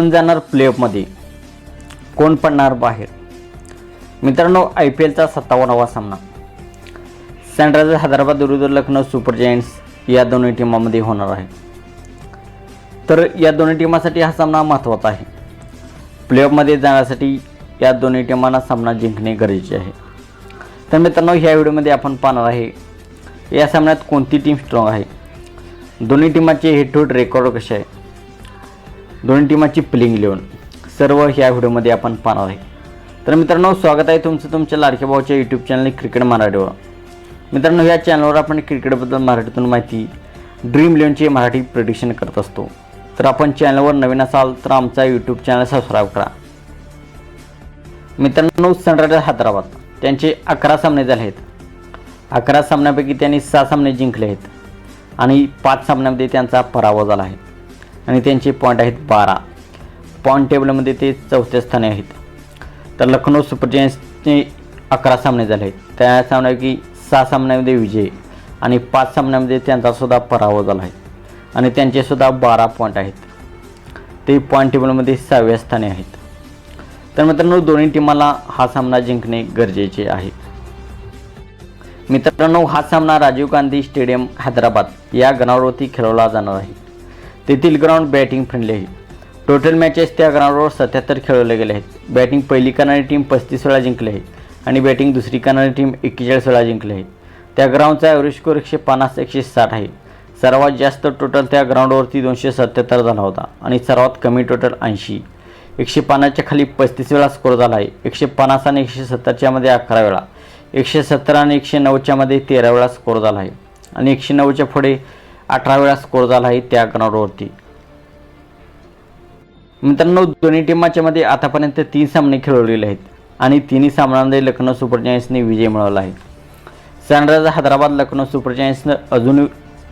कोण जाणार प्लेऑफमध्ये कोण पडणार बाहेर? मित्रांनो आय पी एलचा सत्तावन्नावा सामना. सनरायझर्स हैदराबाद विरुद्ध लखनौ सुपर जायंट्स या दोन्ही टीमामध्ये होणार आहे. तर या दोन्ही टीमासाठी हा सामना महत्त्वाचा आहे. प्लेऑफमध्ये जाण्यासाठी या दोन्ही टीमांना सामना जिंकणे गरजेचे आहे. तर मित्रांनो ह्या व्हिडिओमध्ये आपण पाहणार आहे या सामन्यात कोणती टीम स्ट्रॉंग आहे? दोन्ही टीमाचे हेड टू हेड रेकॉर्ड कसे आहे? दोन्ही टीमाची प्लिंग लिहून सर्व ह्या व्हिडिओमध्ये आपण पाहणार आहे. तर मित्रांनो स्वागत आहे तुमचं तुमच्या लाडक्या भाऊच्या यूट्यूब चॅनल क्रिकेट मराठीवर. मित्रांनो या चॅनलवर आपण क्रिकेटबद्दल मराठीतून माहिती ड्रीम इलेवनची मराठी प्रिडिक्शन करत असतो. तर आपण चॅनलवर नवीन असाल तर आमचा यूट्यूब चॅनल सबस्क्राईब करा. मित्रांनो सनरायझर्स हैदराबाद त्यांचे अकरा सामने झाले आहेत. अकरा सामन्यापैकी त्यांनी सहा सामने जिंकले आहेत. आणि पाच सामन्यामध्ये त्यांचा पराभव झाला आहे. आणि त्यांचे पॉईंट आहेत बारा. पॉईंट टेबलमध्ये ते चौथ्या स्थानी आहेत. तर लखनौ सुपर जायंट्सचे अकरा सामने झाले आहेत. त्या सामन्यापैकी सहा सामन्यामध्ये विजय आणि पाच सामन्यामध्ये त्यांचासुद्धा पराभव झाला आहे. आणि त्यांचेसुद्धा बारा पॉईंट आहेत. ते पॉईंट टेबलमध्ये सहाव्या स्थानी आहेत. तर मित्रांनो दोन्ही टीमाला हा सामना जिंकणे गरजेचे आहे. मित्रांनो हा सामना राजीव गांधी स्टेडियम हैदराबाद या ग्राउंडवरती खेळवला जाणार आहे. तेथील ग्राउंड बॅटिंग फ्रेंडली आहे टोटल मॅचेस त्या ग्राउंडवर सत्याहत्तर खेळवले गेले आहेत. बॅटिंग पहिली करणारी टीम पस्तीस वेळा जिंकली आहे आणि बॅटिंग दुसरी करणारी टीम एक्केचाळीस वेळा जिंकली आहे त्या ग्राउंडचा ॲव्हरेज स्कोर एकशे पन्नास एकशे साठ आहे. सर्वात जास्त टोटल त्या ग्राउंडवरती दोनशे सत्याहत्तर झाला होता आणि सर्वात कमी टोटल ऐंशी. एकशे पन्नासच्या खाली पस्तीस वेळा स्कोर झाला आहे. एकशे पन्नास आणि एकशे सत्तरच्यामध्ये अकरा वेळा. एकशे सत्तर आणि एकशे नऊच्यामध्ये तेरा वेळा स्कोर झाला आहे. आणि एकशे नऊच्या पुढे अठरा वेळा स्कोर झाला आहे त्या ग्राउंडवरती मित्रांनो दोन्ही टीमाच्या मध्ये आतापर्यंत तीन सामने खेळवलेले आहेत आणि तिन्ही सामन्यांमध्ये लखनौ सुपर जायंट्सने विजय मिळवला आहे. सनरायझर्स हैदराबाद लखनौ सुपर जायंट्सनं अजून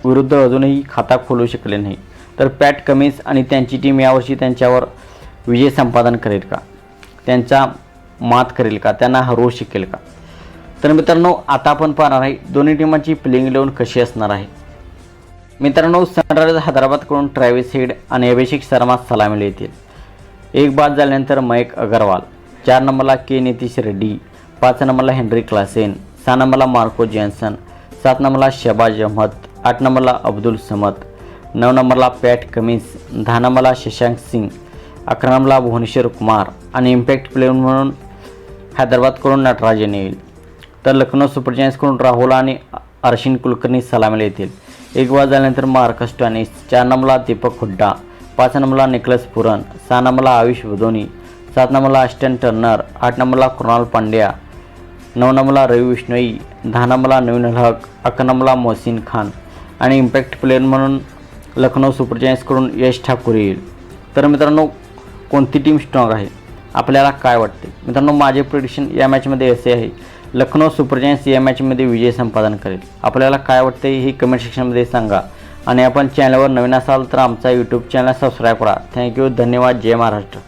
विरुद्ध अजूनही खाता खोलू शकले नाही. तर पॅट कमिन्स आणि त्यांची टीम यावर्षी त्यांच्यावर विजय संपादन करेल का? त्यांचा मात करेल का? त्यांना हरवू शकेल का? तर मित्रांनो आता आपण पाहणार आहे दोन्ही टीमांची प्लेइंग इलेवन कशी असणार आहे. मित्रांनो सनरायझर्स हैदराबादकडून ट्रॅव्हिस हेड आणि अभिषेक शर्मा सलामीला येतील एक बाद झाल्यानंतर मयक अगरवाल चार नंबरला के नितीश रेड्डी पाच नंबरला हेनरी क्लासेन सहा नंबरला मार्को जॅन्सन सात नंबरला शबाज अहमद आठ नंबरला अब्दुल समद नऊ नंबरला पॅट कमिन्स दहा नंबरला शशांक सिंग अकरा नंबरला भुवनेश्वर कुमार आणि इम्पॅक्ट प्लेअर म्हणून हैदराबादकडून नटराजन येईल. तर लखनौ सुपर जायंट्सकडून राहुल आणि अर्शिन कुलकर्णी सलामीला येतील एक बाद झाल्यानंतर मार्कस टॉनिस चार नंबरला दीपक हुड्डा पाच नंबरला निकलस पुरन सहा नंबरला आयुष बुधोनी सात नंबरला अस्टन टर्नर आठ नंबरला कृणाल पांड्या नऊ नंबरला रवी विष्णोई दहा नंबरला नवीन हक अकरा नंबरला मोहसिन खान आणि इम्पॅक्ट प्लेअर म्हणून लखनौ सुपर जायंट्सकडून यश ठाकूर येईल. तर मित्रांनो कोणती टीम स्ट्रॉंग आहे? आपल्याला काय वाटते? मित्रांनो माझे प्रिडिक्शन या मॅचमध्ये असे आहे. लखनौ सुपर जायंट्स या मॅचमध्ये विजय संपादन करेल. आपल्याला काय वाटते हे कमेंट सेक्शनमध्ये सांगा. आणि आपण चॅनलवर नवीन असाल तर आमचा यूट्यूब चॅनल सबस्क्राईब करा. थँक्यू धन्यवाद. जय महाराष्ट्र.